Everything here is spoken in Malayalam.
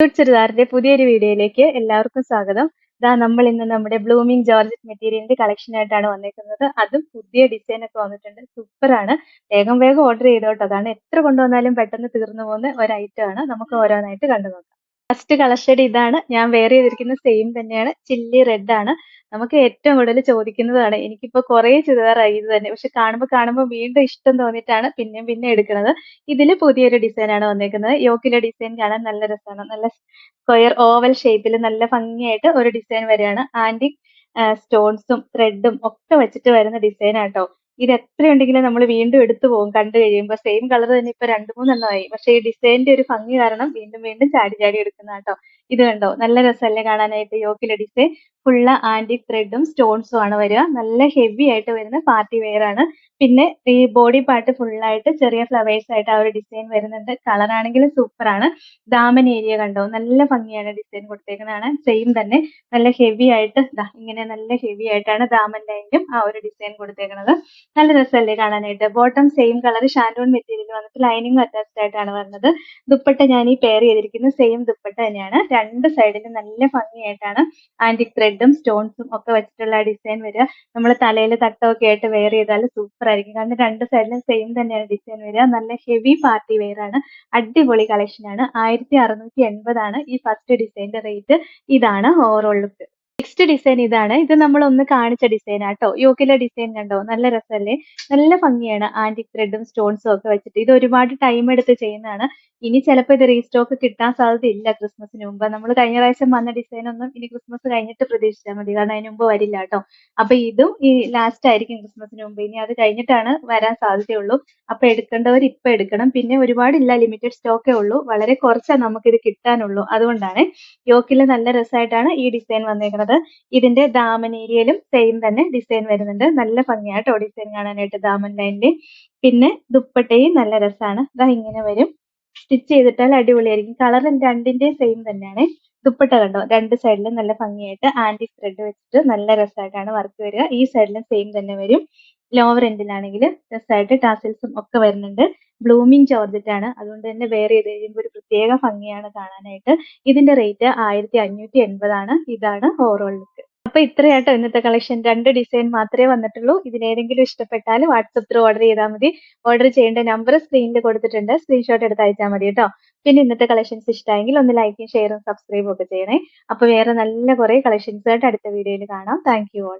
ക്യൂട്ട് ചുരിദാറിന്റെ പുതിയൊരു വീഡിയോയിലേക്ക് എല്ലാവർക്കും സ്വാഗതം. ഇതാ നമ്മൾ ഇന്ന് നമ്മുടെ ബ്ലൂമിംഗ് ജോർജറ്റ് മെറ്റീരിയലിന്റെ കളക്ഷൻ ആയിട്ടാണ് വന്നേക്കുന്നത് അതും പുതിയ ഡിസൈൻ ഒക്കെ വന്നിട്ടുണ്ട്. സൂപ്പർ ആണ്. വേഗം വേഗം ഓർഡർ ചെയ്തോട്ടോ. അതാണ് എത്ര കൊണ്ടുവന്നാലും പെട്ടെന്ന് തീർന്നു പോകുന്ന ഒരു ഐറ്റം ആണ്. നമുക്ക് ഓരോന്നായിട്ട് കണ്ടു നോക്കാം ഫസ്റ്റ് കളർ ഷെയ്ഡ് ഇതാണ്. ഞാൻ വെയർ ചെയ്തിരിക്കുന്ന സെയിം തന്നെയാണ്. ചില്ലി റെഡ് ആണ്. നമുക്ക് ഏറ്റവും കൂടുതൽ ചോദിക്കുന്നതാണ്. എനിക്കിപ്പോ കുറേ ചുരിദാറായി ഇത് തന്നെ. പക്ഷെ കാണുമ്പോൾ കാണുമ്പോൾ വീണ്ടും ഇഷ്ടം തോന്നിയിട്ടാണ് പിന്നെയും പിന്നെ എടുക്കുന്നത്. ഇതിൽ പുതിയൊരു ഡിസൈനാണ് വന്നേക്കുന്നത്. യോക്കിലെ ഡിസൈൻ കാണാൻ നല്ല രസമാണ്. നല്ല സ്ക്വയർ ഓവൽ ഷേപ്പിൽ നല്ല ഭംഗിയായിട്ട് ഒരു ഡിസൈൻ വരികയാണ് ആന്റിക് സ്റ്റോൺസും ത്രെഡും ഒക്കെ വെച്ചിട്ട് വരുന്ന ഡിസൈൻ ആട്ടോ ഇത് എത്രയുണ്ടെങ്കിലും നമ്മൾ വീണ്ടും എടുത്തു പോകും കണ്ടു കഴിയുമ്പോൾ സെയിം കളർ തന്നെ ഇപ്പൊ രണ്ടു മൂന്നെണ്ണമായി പക്ഷെ ഈ ഡിസൈനിന്റെ ഒരു ഭംഗി കാരണം വീണ്ടും വീണ്ടും ചാടി ചാടി എടുക്കുന്ന കേട്ടോ. ഇത് കണ്ടോ? നല്ല രസമല്ലേ കാണാനായിട്ട്? യോക്കിലടിച്ച് ഫുള്ള് ആന്റിക് ത്രെഡും സ്റ്റോൺസും ആണ് വരിക. നല്ല ഹെവി ആയിട്ട് വരുന്ന പാർട്ടി വെയർ ആണ്. പിന്നെ ഈ ബോഡി പാർട്ട് ഫുള്ളായിട്ട് ചെറിയ ഫ്ലവേഴ്സ് ആയിട്ട് ആ ഒരു ഡിസൈൻ വരുന്നുണ്ട്. കളർ ആണെങ്കിലും സൂപ്പർ ആണ്. ദാമൻ ഏരിയ കണ്ടോ? നല്ല ഭംഗിയാണ് ഡിസൈൻ കൊടുത്തേക്കുന്നതാണ് സെയിം തന്നെ നല്ല ഹെവി ആയിട്ട് ഇങ്ങനെ നല്ല ഹെവി ആയിട്ടാണ് ദാമൻ ലൈനിലും ആ ഒരു ഡിസൈൻ കൊടുത്തേക്കുന്നത് നല്ല രസമല്ലേ കാണാനായിട്ട്? Bottom same colour shantoon material വന്നിട്ട് ലൈനിങ് അറ്റാച്ച്ഡ് ആയിട്ടാണ് വരുന്നത്. ദുപ്പട്ട ഞാൻ ഈ പെയർ ചെയ്തിരിക്കുന്നത് സെയിം ദുപ്പട്ട തന്നെയാണ്. രണ്ട് സൈഡിലും നല്ല ഭംഗിയായിട്ടാണ് ആന്റി ത്രെഡും സ്റ്റോൺസും ഒക്കെ വെച്ചിട്ടുള്ള ഡിസൈൻ വരിക. നമ്മൾ തലയിൽ തട്ടമൊക്കെ ആയിട്ട് വെയർ ചെയ്താൽ സൂപ്പർ ആയിരിക്കും. കാരണം രണ്ട് സൈഡിലും സെയിം തന്നെയാണ് ഡിസൈൻ വരിക. നല്ല ഹെവി പാർട്ടി വെയർ ആണ്. അടിപൊളി കളക്ഷൻ ആണ്. ആയിരത്തി അറുന്നൂറ്റി എൺപതാണ് ഈ ഫസ്റ്റ് ഡിസൈനിന്റെ റേറ്റ് ഇതാണ് ഓവറോൾ ലുക്ക് നെക്സ്റ്റ് ഡിസൈൻ ഇതാണ്. ഇത് നമ്മൾ ഒന്ന് കാണിച്ച ഡിസൈൻ ആട്ടോ. യോക്കിലെ ഡിസൈൻ കണ്ടോ? നല്ല രസമല്ലേ നല്ല ഭംഗിയാണ് ആന്റിക് ത്രെഡും സ്റ്റോൺസും ഒക്കെ വെച്ചിട്ട്. ഇത് ഒരുപാട് ടൈം എടുത്ത് ചെയ്യുന്നതാണ്. ഇനി ചിലപ്പോൾ ഇത് റീസ്റ്റോക്ക് കിട്ടാൻ സാധ്യതയില്ല ക്രിസ്മസിന് മുമ്പ്. നമ്മൾ കഴിഞ്ഞ പ്രാവശ്യം വന്ന ഡിസൈൻ ഒന്നും ഇനി ക്രിസ്മസ് കഴിഞ്ഞിട്ട് പ്രതീക്ഷിച്ചാൽ മതി. കാരണം അതിന് മുമ്പ് വരില്ല കേട്ടോ. അപ്പൊ ഇതും ഈ ലാസ്റ്റ് ആയിരിക്കും ക്രിസ്മസിന് മുമ്പ്. ഇനി അത് കഴിഞ്ഞിട്ടാണ് വരാൻ സാധ്യതയുള്ളൂ. അപ്പൊ എടുക്കേണ്ടവർ ഇപ്പൊ എടുക്കണം. പിന്നെ ഒരുപാട് ഇല്ല ലിമിറ്റഡ് സ്റ്റോക്കേ ഉള്ളൂ. വളരെ കുറച്ചാണ് നമുക്കിത് കിട്ടാനുള്ളൂ. അതുകൊണ്ടാണ് യോക്കിൽ നല്ല രസമായിട്ടാണ് ഈ ഡിസൈൻ വന്നേക്കുന്നത് ഇതിന്റെ ദാമൻ ഏരിയയിലും സെയിം തന്നെ ഡിസൈൻ വരുന്നുണ്ട്. നല്ല ഭംഗിയാട്ടോ ഡിസൈൻ കാണാനായിട്ട് ദാമൻ ലൈനിന്റെ പിന്നെ ദുപ്പട്ടയും നല്ല രസമാണ് ഇതാ ഇങ്ങനെ വരും. സ്റ്റിച്ച് ചെയ്തിട്ടാൽ അടിപൊളിയായിരിക്കും. കളർ രണ്ടിന്റെയും സെയിം തന്നെയാണ്. ദുപ്പട്ട കണ്ടോ? രണ്ട് സൈഡിലും നല്ല ഭംഗിയായിട്ട് ആന്റി ത്രെഡ് വെച്ചിട്ട് നല്ല രസമായിട്ടാണ് വർക്ക് വരിക. ഈ സൈഡിലും സെയിം തന്നെ വരും. ലോവർ എൻഡിലാണെങ്കിൽ രസമായിട്ട് ടാസിൽസും ഒക്കെ വരുന്നുണ്ട്. ബ്ലൂമിങ് ജോർജറ്റ് ആണ്. അതുകൊണ്ട് തന്നെ വേറെ ചെയ്ത് കഴിയുമ്പോൾ ഒരു പ്രത്യേക ഭംഗിയാണ് കാണാനായിട്ട്. ഇതിന്റെ റേറ്റ് ആയിരത്തി അഞ്ഞൂറ്റി എൺപതാണ് ഇതാണ് ഓവറോൾ ലുക്ക് അപ്പൊ ഇത്രയാട്ടോ ഇന്നത്തെ കളക്ഷൻ രണ്ട് ഡിസൈൻ മാത്രമേ വന്നിട്ടുള്ളൂ. ഇതിലേതെങ്കിലും ഇഷ്ടപ്പെട്ടാൽ വാട്സപ്പ് ത്രൂ ഓർഡർ ചെയ്താൽ മതി. ഓർഡർ ചെയ്യേണ്ട നമ്പർ സ്ക്രീനിൽ കൊടുത്തിട്ടുണ്ട്. സ്ക്രീൻഷോട്ട് എടുത്ത് അയച്ചാൽ മതി കേട്ടോ. പിന്നെ ഇന്നത്തെ കളക്ഷൻസ് ഇഷ്ടമായെങ്കിൽ ഒന്ന് ലൈക്കും ഷെയറും സബ്സ്ക്രൈബും ഒക്കെ ചെയ്യണേ. അപ്പൊ വേറെ നല്ല കുറെ കളക്ഷൻസ് ആയിട്ട് അടുത്ത വീഡിയോയിൽ കാണാം. Thank you all